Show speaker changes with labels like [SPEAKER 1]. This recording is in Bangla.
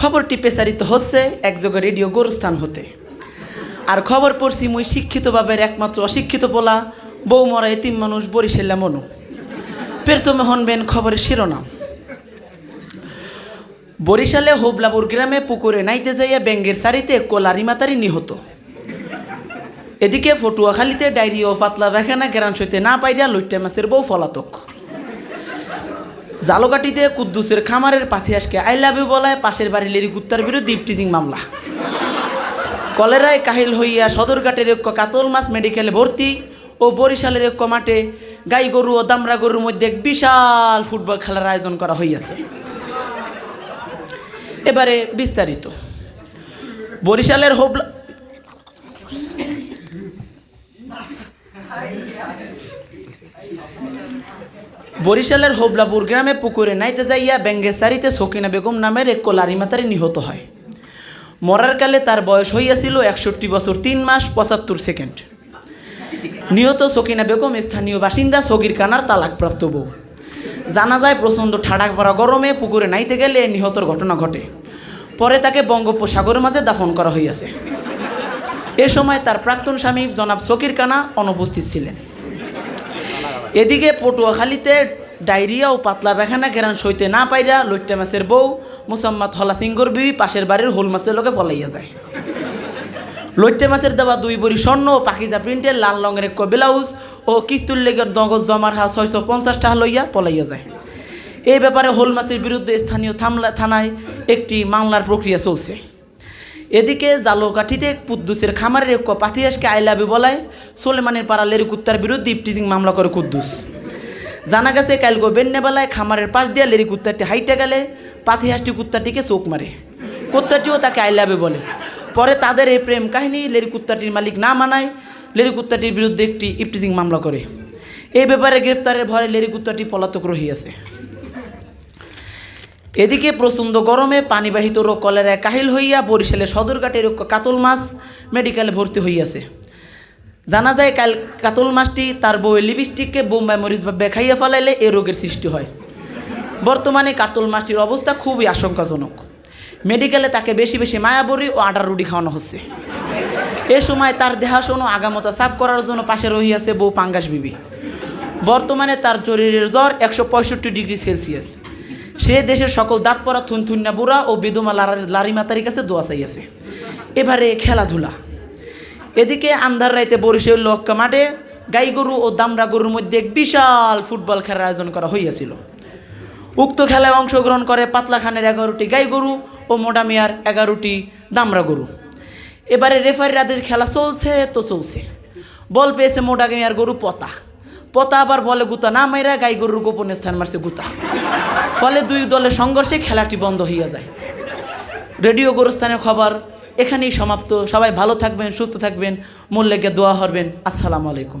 [SPEAKER 1] খবরটি প্রচারিত হচ্ছে একযোগে রেডিও গোরস্থান হতে। আর খবর পড়ছি মুই শিক্ষিত বাবের একমাত্র অশিক্ষিত পোলা, বউ মরা এতিম মানুষ বরিশাল্লা মনু। প্রথমে হনবেন খবরের শিরোনাম। বরিশালে হোবলাপুর গ্রামে পুকুরে নাইতে যাইয়া ব্যাঙ্গের সারিতে কোলারি মাতারি নিহত। এদিকে ফটুয়াখালীতে ডায়রি ও পাতলা বেখানা গ্রান সইতে না পাইরা লইট্টা মাছের বউ ফলাতক জালকাটিতে কুদ্দুসের খামারের পাথিয়াসকে আই লাভ বলায় পাশের বাড়ির লেরি কুত্তার বিরুদ্ধে ইপটিজিং মামলা। কলেরায় কাহিল হইয়া সদরঘাটের এক কাতল মাছ মেডিকেলে ভর্তি ও বরিশালের এক মাঠে গাই গরু ও দামরা গরুর মধ্যে এক বিশাল ফুটবল খেলার আয়োজন করা হইয়াছে। এবারে বিস্তারিত। বরিশালের হোবলা বরিশালের হোবলাপুর গ্রামে পুকুরে নাইতে যাইয়া ব্যাঙ্গেসারিতে সকিনা বেগম নামের এক কোলারি মাতারি নিহত হয়। মরার কালে তার বয়স হইয়াছিল একষট্টি বছর তিন মাস পঁচাত্তর সেকেন্ড। নিহত সকিনা বেগম স্থানীয় বাসিন্দা সগির কানার তালাকপ্রাপ্ত বউ। জানা যায় প্রচণ্ড ঠাডা পড়া গরমে পুকুরে নাইতে গেলে নিহতর ঘটনা ঘটে। পরে তাকে বঙ্গোপসাগরের মাঝে দাফন করা হইয়াছে। এ সময় তার প্রাক্তন স্বামী জনাব সকির কানা অনুপস্থিত ছিলেন। এদিকে পটুয়াখালীতে ডায়রিয়া ও পাতলা বেখানা ঘেরান সইতে না পাইরা লইট্টা মাছের বউ মুসাম্মাদ হলা সিংহর বিবি পাশের বাড়ির হোল মাছের লোকে পলাইয়া যায়। লইট্টে মাছের দেওয়া দুই বড়ি স্বর্ণ ও পাকিজা প্রিন্টের লাল রঙের এক ব্লাউজ ও কিস্তুর লেগের নগদ জমার হা ছয়শো পঞ্চাশ টাকা লইয়া পলাইয়া যায়। এই ব্যাপারে হোল মাছের বিরুদ্ধে স্থানীয় থামলা থানায় একটি মামলার প্রক্রিয়া চলছে। এদিকে জালোকাঠিতে কুদ্দুসের খামারের এক পাথিয়াসকে আইলাবি বলায় সোলেমানের পাড়া লেরি কুত্তার বিরুদ্ধে ইপটিজিং মামলা করে কুদ্দুস। জানা গেছে, কালগো বেন্নেবেলায় খামারের পাশ দিয়ে লেরি কুত্তাটি হাইটে গেলে পাথিয়াসটি কুত্তাটিকে চোখ মারে। কুত্তাটিও তাকে আইলাবে বলে। পরে তাদের এই প্রেম কাহিনী লেরি কুত্তাটির মালিক না মানায় লেরি কুত্তাটির বিরুদ্ধে একটি ইপটিজিং মামলা করে। এই ব্যাপারে গ্রেফতারের ভয়ে লেরি কুত্তাটি পলাতক রহিয়াছে। এদিকে প্রচণ্ড গরমে পানিবাহিত রোগ কলেরায় কাহিল হইয়া বরিশালে সদরঘাটের এক কাতল মাছ মেডিকেলে ভর্তি হইয়াছে। জানা যায়, কাল কাতল মাছটি তার বউয়ের লিপস্টিককে বোম্বাই মরিচ বা বেখাইয়া ফেলাইলে এ রোগের সৃষ্টি হয়। বর্তমানে কাতল মাছটির অবস্থা খুবই আশঙ্কাজনক। মেডিকেলে তাকে বেশি বেশি মায়াবড়ি ও আডার রুটি খাওয়ানো হচ্ছে। এ সময় তার দেহাশোনো আগামতা সাফ করার জন্য পাশে রহিয়াছে বউ পাঙ্গাস বিবি। বর্তমানে তার শরীরের জ্বর একশো পঁয়ষট্টি ডিগ্রি সেলসিয়াস। সে দেশের সকল দাঁত পরা থুনথুন্না বুড়া ও বিধমা লারা- মাতারির কাছে দোয়া চাইয়াছে। এবারে খেলাধুলা। এদিকে আন্ধার রাইতে বরিশাল লক্কা মাঠে গাই গরু ও দামরা গরুর মধ্যে এক বিশাল ফুটবল খেলার আয়োজন করা হইয়াছিল। উক্ত খেলায় অংশগ্রহণ করে পাতলা খানের এগারোটি গাই গরু ও মোডামিয়ার এগারোটি দামরা গরু। এবারে রেফারির খেলা চলছে তো চলছে। বল পেয়েছে মোডা মোডামিয়ার গরু পতা। পতা আবার বলে গুতা, না মাইরা গাই গরুর গোপনে স্থান মারছে গুতা। ফলে দুই দলের সংঘর্ষে খেলাটি বন্ধ হইয়া যায়। রেডিও গোরস্থানের খবর এখানেই সমাপ্ত। সবাই ভালো থাকবেন, সুস্থ থাকবেন। মূল্যে দোয়া হরবেন। আসসালামু আলাইকুম।